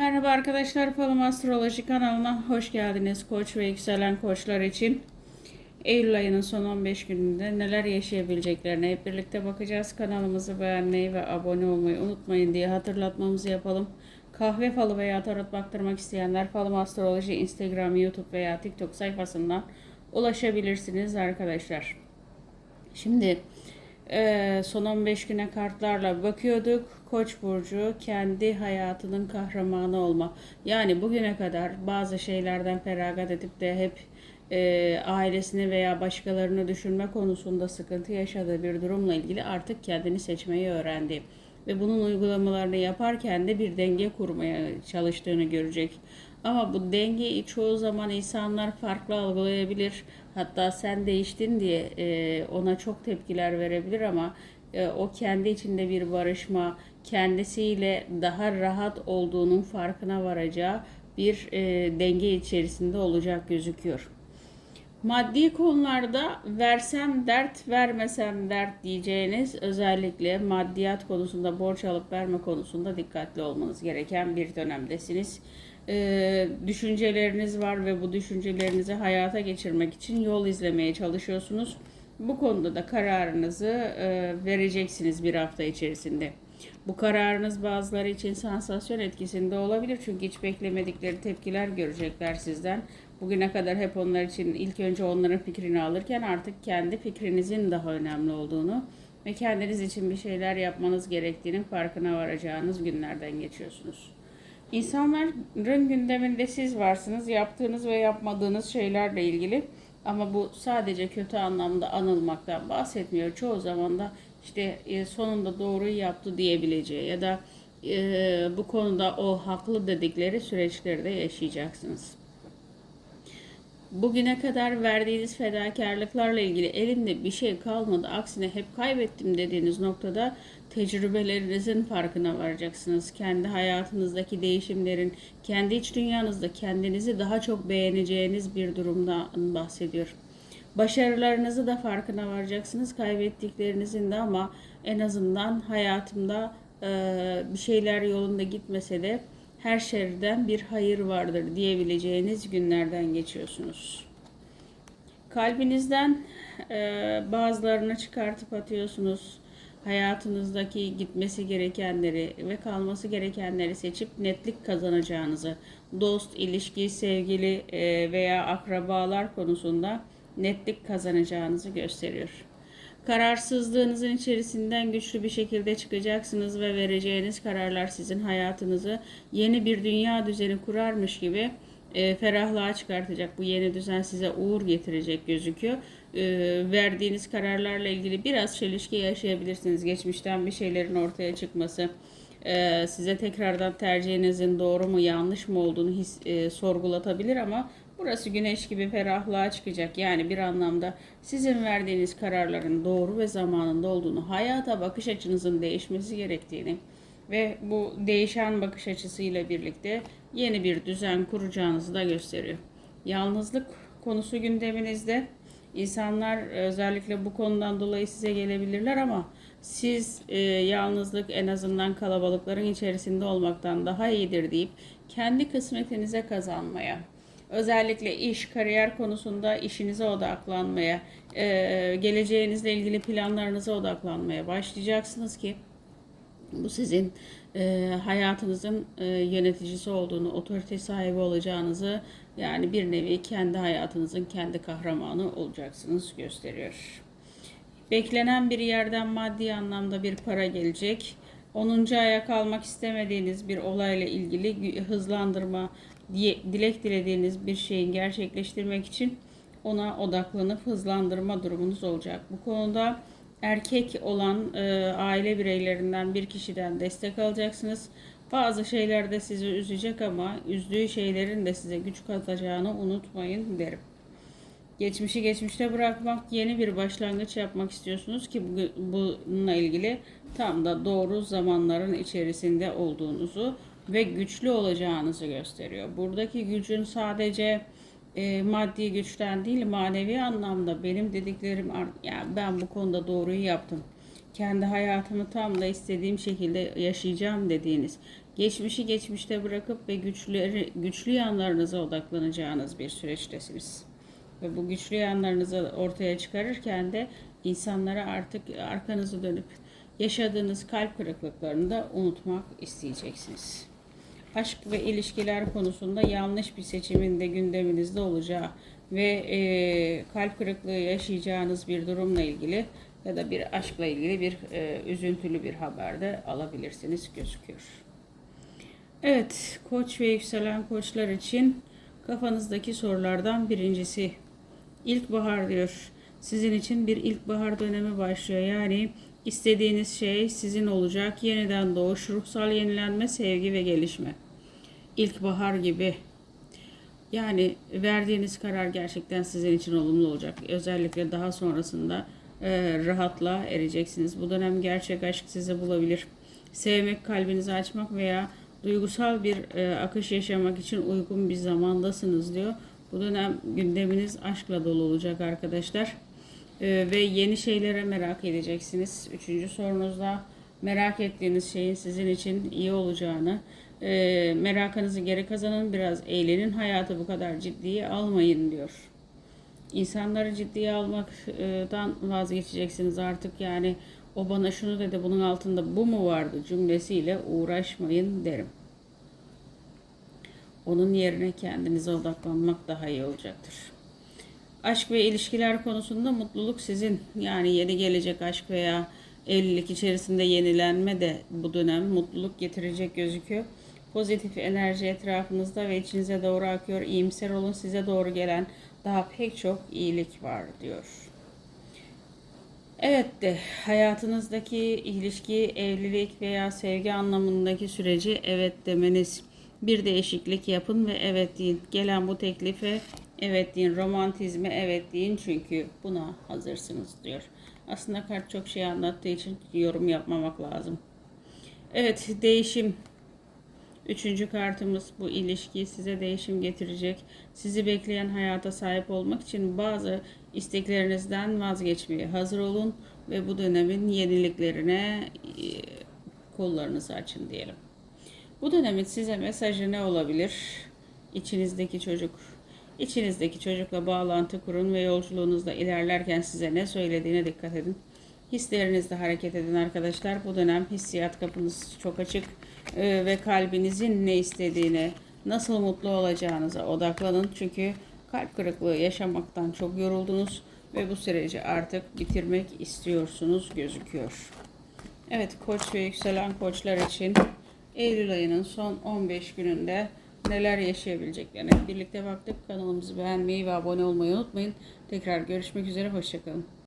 Merhaba arkadaşlar, Falım Astroloji kanalına hoş geldiniz. Koç ve yükselen koçlar için Eylül ayının son 15 gününde neler yaşayabileceklerine hep birlikte bakacağız. Kanalımızı beğenmeyi ve abone olmayı unutmayın diye hatırlatmamızı yapalım. Kahve falı veya tarot baktırmak isteyenler Falım Astroloji Instagram, YouTube veya TikTok sayfasından ulaşabilirsiniz arkadaşlar. Şimdi son 15 güne kartlarla bakıyorduk. Koç burcu kendi hayatının kahramanı olma. Yani bugüne kadar bazı şeylerden feragat edip de hep eee, ailesini veya başkalarını düşünme konusunda sıkıntı yaşadığı bir durumla ilgili artık kendini seçmeyi öğrendi. Ve bunun uygulamalarını yaparken de bir denge kurmaya çalıştığını görecek. Ama bu dengeyi çoğu zaman insanlar farklı algılayabilir. Hatta sen değiştin diye e, ona çok tepkiler verebilir ama e, o kendi içinde bir barışma, kendisiyle daha rahat olduğunun farkına varacağı bir e, denge içerisinde olacak gözüküyor. Maddi konularda versem dert, vermesem dert diyeceğiniz özellikle maddiyat konusunda, borç alıp verme konusunda dikkatli olmanız gereken bir dönemdesiniz. Ee, düşünceleriniz var ve bu düşüncelerinizi hayata geçirmek için yol izlemeye çalışıyorsunuz. Bu konuda da kararınızı e, vereceksiniz bir hafta içerisinde. Bu kararınız bazıları için sansasyon etkisinde olabilir çünkü hiç beklemedikleri tepkiler görecekler sizden. Bugüne kadar hep onlar için ilk önce onların fikrini alırken artık kendi fikrinizin daha önemli olduğunu ve kendiniz için bir şeyler yapmanız gerektiğinin farkına varacağınız günlerden geçiyorsunuz. İnsanların gündeminde siz varsınız. Yaptığınız ve yapmadığınız şeylerle ilgili. Ama bu sadece kötü anlamda anılmaktan bahsetmiyor. Çoğu zaman da işte e, sonunda doğruyu yaptı diyebileceği ya da e, bu konuda o haklı dedikleri süreçleri de yaşayacaksınız. Bugüne kadar verdiğiniz fedakarlıklarla ilgili elimde bir şey kalmadı. Aksine hep kaybettim dediğiniz noktada tecrübelerinizin farkına varacaksınız. Kendi hayatınızdaki değişimlerin, kendi iç dünyanızda kendinizi daha çok beğeneceğiniz bir durumdan bahsediyor. Başarılarınızı da farkına varacaksınız. Kaybettiklerinizin de ama en azından hayatımda eee, bir şeyler yolunda gitmese de her şerden bir hayır vardır diyebileceğiniz günlerden geçiyorsunuz. Kalbinizden e, bazılarını çıkartıp atıyorsunuz. Hayatınızdaki gitmesi gerekenleri ve kalması gerekenleri seçip netlik kazanacağınızı, dost, ilişki, sevgili e, veya akrabalar konusunda netlik kazanacağınızı gösteriyor. Kararsızlığınızın içerisinden güçlü bir şekilde çıkacaksınız ve vereceğiniz kararlar sizin hayatınızı yeni bir dünya düzeni kurarmış gibi e, ferahlığa çıkartacak. Bu yeni düzen size uğur getirecek gözüküyor. E, verdiğiniz kararlarla ilgili biraz çelişki yaşayabilirsiniz. Geçmişten bir şeylerin ortaya çıkması, e, size tekrardan tercihinizin doğru mu yanlış mı olduğunu his, e, sorgulatabilir ama burası güneş gibi ferahlığa çıkacak. Yani bir anlamda sizin verdiğiniz kararların doğru ve zamanında olduğunu, hayata bakış açınızın değişmesi gerektiğini ve bu değişen bakış açısıyla birlikte yeni bir düzen kuracağınızı da gösteriyor. Yalnızlık konusu gündeminizde. İnsanlar özellikle bu konudan dolayı size gelebilirler ama siz e, yalnızlık en azından kalabalıkların içerisinde olmaktan daha iyidir deyip kendi kısmetinize kazanmaya, özellikle iş, kariyer konusunda işinize odaklanmaya, e, geleceğinizle ilgili planlarınıza odaklanmaya başlayacaksınız ki bu sizin e, hayatınızın e, yöneticisi olduğunu, otorite sahibi olacağınızı yani bir nevi kendi hayatınızın kendi kahramanı olacaksınız gösteriyor. Beklenen bir yerden maddi anlamda bir para gelecek. 10. aya kalmak istemediğiniz bir olayla ilgili hızlandırma, diye, dilek dilediğiniz bir şeyin gerçekleştirmek için ona odaklanıp hızlandırma durumunuz olacak. Bu konuda erkek olan e, aile bireylerinden bir kişiden destek alacaksınız. Bazı şeyler de sizi üzecek ama üzdüğü şeylerin de size güç katacağını unutmayın derim. Geçmişi geçmişte bırakmak, yeni bir başlangıç yapmak istiyorsunuz ki bu- bununla ilgili tam da doğru zamanların içerisinde olduğunuzu ve güçlü olacağınızı gösteriyor. Buradaki gücün sadece e, maddi güçten değil manevi anlamda benim dediklerim yani ben bu konuda doğruyu yaptım. Kendi hayatımı tam da istediğim şekilde yaşayacağım dediğiniz, Geçmişi geçmişte bırakıp ve güçleri, güçlü yanlarınıza odaklanacağınız bir süreçtesiniz. Ve bu güçlü yanlarınızı ortaya çıkarırken de insanlara artık arkanızı dönüp yaşadığınız kalp kırıklıklarını da unutmak isteyeceksiniz. Aşk ve ilişkiler konusunda yanlış bir seçimin de gündeminizde olacağı ve e, kalp kırıklığı yaşayacağınız bir durumla ilgili ya da bir aşkla ilgili bir e, üzüntülü bir haber de alabilirsiniz gözüküyor. Evet, koç ve yükselen koçlar için kafanızdaki sorulardan birincisi ilkbahar diyor. Sizin için bir ilkbahar dönemi başlıyor. Yani istediğiniz şey sizin olacak. Yeniden doğuş, ruhsal yenilenme, sevgi ve gelişme. İlkbahar gibi. Yani verdiğiniz karar gerçekten sizin için olumlu olacak. Özellikle daha sonrasında e, rahatla ereceksiniz. Bu dönem gerçek aşk sizi bulabilir. Sevmek, kalbinizi açmak veya duygusal bir e, akış yaşamak için uygun bir zamandasınız diyor. Bu dönem gündeminiz aşkla dolu olacak arkadaşlar. E, ve yeni şeylere merak edeceksiniz. Üçüncü sorunuzda merak ettiğiniz şeyin sizin için iyi olacağını, e, merakınızı geri kazanın, biraz eğlenin, hayatı bu kadar ciddiye almayın diyor. İnsanları ciddiye almaktan vazgeçeceksiniz artık yani o bana şunu dedi bunun altında bu mu vardı cümlesiyle uğraşmayın derim. Onun yerine kendinize odaklanmak daha iyi olacaktır. Aşk ve ilişkiler konusunda mutluluk sizin. Yani yeni gelecek aşk veya evlilik içerisinde yenilenme de bu dönem mutluluk getirecek gözüküyor. Pozitif enerji etrafınızda ve içinize doğru akıyor. İyimser olun size doğru gelen daha pek çok iyilik var diyor. Evet de hayatınızdaki ilişki, evlilik veya sevgi anlamındaki süreci evet demeniz. Bir değişiklik yapın ve evet deyin. Gelen bu teklife evet deyin. Romantizme evet deyin çünkü buna hazırsınız diyor. Aslında kart çok şey anlattığı için yorum yapmamak lazım. Evet değişim Üçüncü kartımız bu ilişki size değişim getirecek. Sizi bekleyen hayata sahip olmak için bazı isteklerinizden vazgeçmeye hazır olun ve bu dönemin yeniliklerine e, kollarınızı açın diyelim. Bu dönemin size mesajı ne olabilir? İçinizdeki çocuk. İçinizdeki çocukla bağlantı kurun ve yolculuğunuzda ilerlerken size ne söylediğine dikkat edin. Hislerinizle hareket edin arkadaşlar. Bu dönem hissiyat kapınız çok açık ee, ve kalbinizin ne istediğine, nasıl mutlu olacağınıza odaklanın. Çünkü kalp kırıklığı yaşamaktan çok yoruldunuz ve bu süreci artık bitirmek istiyorsunuz gözüküyor. Evet koç ve yükselen koçlar için Eylül ayının son 15 gününde neler yaşayabileceklerine birlikte baktık. Kanalımızı beğenmeyi ve abone olmayı unutmayın. Tekrar görüşmek üzere. Hoşçakalın.